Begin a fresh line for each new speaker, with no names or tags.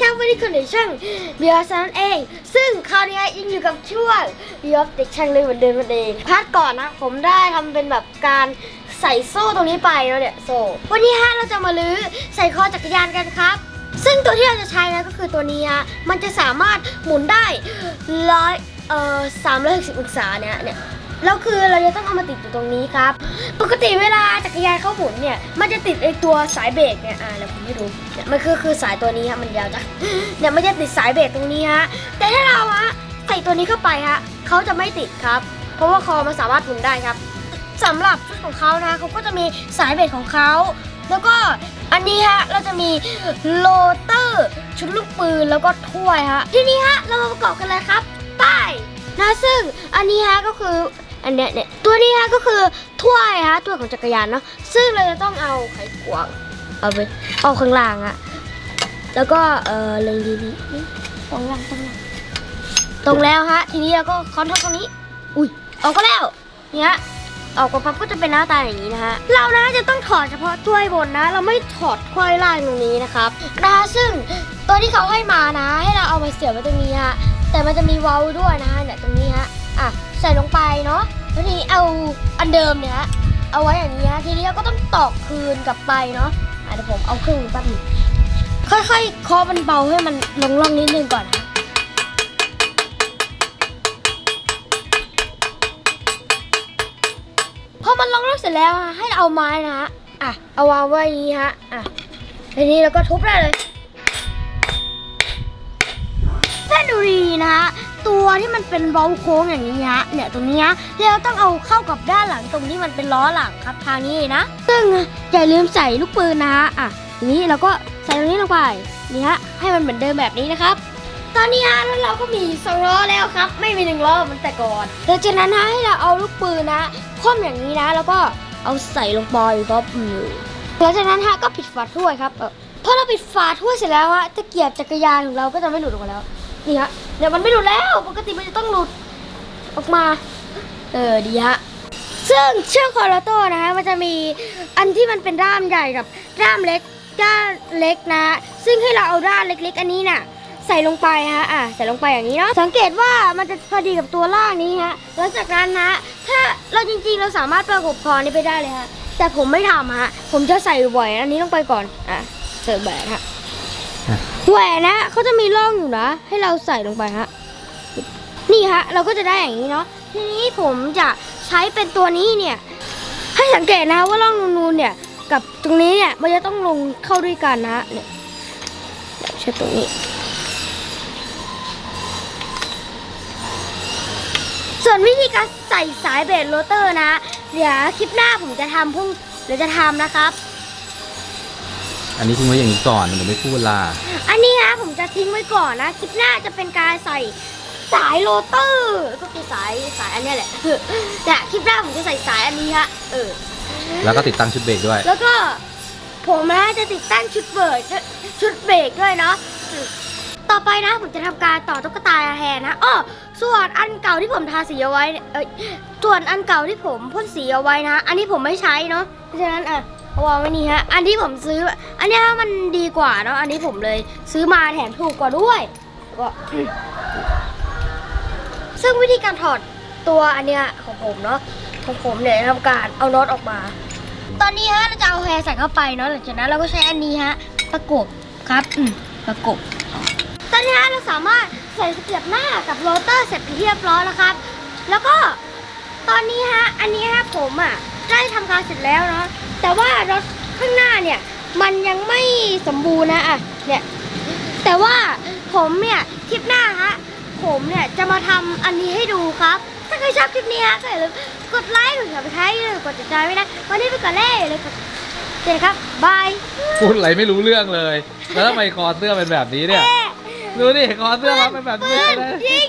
ครับวันนี้คุณในช่างเบียร์ซันเอง ซึ่งคราวนี้ยังอยู่กับช่วงเบียร์เด็กช่างเลยเหมือนเดิมนั่นเองพาร์ทก่อนนะ ผมได้ทำเป็นแบบการใส่โซ่ตรงนี้ไปแล้วเนี่ยโซ่ วันนี้ฮะเราจะมาลื้อใส่คอจักรยานกันครับ ซึ่งตัวที่เราจะใช้นะก็คือตัวนี้ฮะมันจะสามารถหมุนได้ร้อยเอ่อสามร้อยหกสิบองศาเนี่ยเนี่ย แล้วคือเราจะต้องเอามาติดอยู่ตรงนี้ครับ ปกติเวลาจักรยานเข้าหมุนเนี่ย มันจะติดไอตัวสายเบรกเนี่ย อ่าเดี๋ยวผมให้ดูเนี่ยมันคือคือสายตัวนี้ฮะมันยาวจ้ะเนี่ยมันจะติดสายเบรกตรงนี้ฮะ แต่ถ้าเราฮะใส่ตัวนี้เข้าไปฮะเขาจะไม่ติดครับ เพราะว่าคอมันสามารถหมุนได้ครับสำหรับชุดของเขานะเขาก็จะมีสายเบรกของเขาแล้วก็อันนี้ฮะเราจะมีโรเตอร์ชุดลูกปืนแล้วก็ถ้วยฮะ ทีนี้ฮะเรามาประกอบกันเลยครับไป้ายนะซึ่งอันนี้ฮะก็คือ อันเนี้ยเนี่ยตัวนี้ฮะก็คือถ้วยฮะถ้วยของจักรยานเนาะซึ่งเราจะต้องเอาไขควงเอาไปเอาข้างล่างอะแล้วก็เออเลงดีๆตรงล่างตรงล่างตรงแล้วฮะ ทีนี้เราก็คอนทรลตรงนี้ อุ้ยออกก็แล้วเนี่ยออกมาปั๊บก็จะเป็นหน้าตาอย่างนี้นะฮะ เรานะจะต้องถอดเฉพาะถ้วยบนนะ เราไม่ถอดถ้วยล่างตรงนี้นะครับนะซึ่งตัวที่เขาให้มานะ ให้เราเอามาเสียบไว้ตรงนี้ฮะ แต่มันจะมีว้าด้วยนะฮะเนี่ยตรงนี้ฮะ อะ ใส่ลงไปเนาะแล้วทีนี้เอาอันเดิมเนี่ยฮะเอาไว้อย่างนี้ฮะทีนี้เราก็ต้องตอกคืนกลับไปเนาะอะเดี๋ยวผมเอาเครื่องแป๊บนึงค่อยๆเคาะมันเบาให้มันลงร่องนิดนึงก่อนนะพอมันลงร่องเสร็จแล้วอะให้เอาไม้นะฮะอะเอาวางไว้อย่างนี้ฮะอะทีนี้เราก็ทุบได้เลยถ้าดูดีนะฮะ ตัวที่มันเป็นเว้าโค้งอย่างนี้ฮะเนี่ยตรงนี้ฮะเราต้องเอาเข้ากับด้านหลังตรงที่มันเป็นล้อหลังครับทางนี้นะ ซึ่งอย่าลืมใส่ลูกปืนนะฮะอะทีนี้เราก็ใส่ตรงนี้ลงไปนี่ฮะให้มันเหมือนเดิมแบบนี้นะครับ ตอนนี้ฮะแล้วเราก็มีสองล้อแล้วครับ ไม่มีหนึ่งล้อเหมือนแต่ก่อนหลังจากนั้นนะให้เราเอาลูกปืนนะคว่ำอย่างนี้นะ แล้วก็เอาใส่ลงไปครับอืหลังจากนั้นฮะก็ปิดฝาถ้วยครับเออพอเราปิดฝาถ้วยเสร็จแล้วฮะตะเกียบจักรยานของเราก็จะไม่หลุดออกมาแล้วนี่ฮะ เดี๋ยวมันไม่หลุดแล้ว ปกติมันจะต้องหลุดออกมา เออดีฮะ ซึ่งเชือกคอร์โต้นะฮะมันจะมีอันที่มันเป็นด้ามใหญ่กับด้ามเล็กด้านเล็กนะ ซึ่งให้เราเอาด้านเล็กๆ อันนี้น่ะ ใส่ลงไปฮะอะใส่ลงไปอย่างนี้เนาะสังเกตว่ามันจะพอดีกับตัวล่างนี้ฮะหลังจากนั้นนะถ้าเราจริงๆเราสามารถประกบคอนี้ไปได้เลยฮะแต่ผมไม่ทำฮะผมจะใส่แหวนอันนี้ลงไปก่อนอะใส่แหวนฮะ
อะ
แหวนนะเขาจะมีร่องอยู่นะ ให้เราใส่ลงไปฮะนี่ฮะเราก็จะได้อย่างนี้เนาะทีนี้ผมจะใช้เป็นตัวนี้เนี่ย ให้สังเกตนะว่าร่องนูนๆเนี่ย กับตรงนี้เนี่ยมันจะต้องลงเข้าด้วยกันนะเนี่ยใช้ตรงนี้ส่วนวิธีการใส่สายเบสโรเตอร์นะ เดี๋ยวคลิปหน้าผมจะทำพุ่งเดี๋ยวจะทำนะครับ
อันนี้ทิ้งไว้อย่างนี้ก่อนหนูไม่พูดล่ะ
นนี้นะ ผมจะทิ้งไว้ก่อนนะ คลิปหน้าจะเป็นการใส่สายโรเตอร์ก็คือสายสายอันเนี้ยแหละแต่คลิปหน้าผมจะใส่สายอันนี้ฮะเออ
แล้วก็ติดตั้งชุดเบรกด้วย
แล้วก็ผมนะจะติดตั้งชุดเบิร์ดชุดเบรกด้วยเนาะต่อไปนะผมจะทำการต่อตุ๊กตาแทนนะอ้อส่วนอันเก่าที่ผมทาสีเอาไว้เอ้ยส่วนอันเก่าที่ผมพ่นสีเอาไว้นะ อันนี้ผมไม่ใช้เนาะเพราะฉะนั้นอะเอา วางไว้นี่ฮะ อันที่ผมซื้อ อันนี้ยมันดีกว่าเนาะ อันนี้ผมเลยซื้อมาแถมถูกกว่าด้วยก็ซึ่งวิธีการถอดตัวอันเนี้ยของผมเนาะ ของผมเนี่ยทำการเอาน็อตออกมา ตอนนี้ฮะเราจะเอาแฮร์ใส่เข้าไปเนาะ หลังจากนั้นเราก็ใช้อันนี้ฮะประกบครับ อืมประกบ ตอนนี้ฮะเราสามารถใส่เกียบหน้ากับโรเตอร์เสร็จเป็นที่เรียบร้อยแล้วครับ แล้วก็ตอนนี้ฮะ อันนี้ฮะผมอะ ได้ทำการเสร็จแล้วเนาะแต่ว่ารถข้างหน้าเนี่ย มันยังไม่สมบูรณ์นะอะเนี่ยแต่ว่าผมเนี่ยคลิปหน้าฮะผมเนี่ยจะมาทำอันนี้ให้ดูครับ ถ้าใครชอบคลิปนี้ฮะก็อย่าลืมกดไลค์กด subscribe กดติดตามไว้นะวันนี้ไปก่อนเลยเลยครับเจอกันครับบาย
พูดอะไรไม่รู้เรื่องเลย แล้วทำไมคอเสื้อเป็นแบบนี้เนี่ย ดูดิคอเสื้อมันเป็นแบบนี้
เพื่อน
เลย
ยิง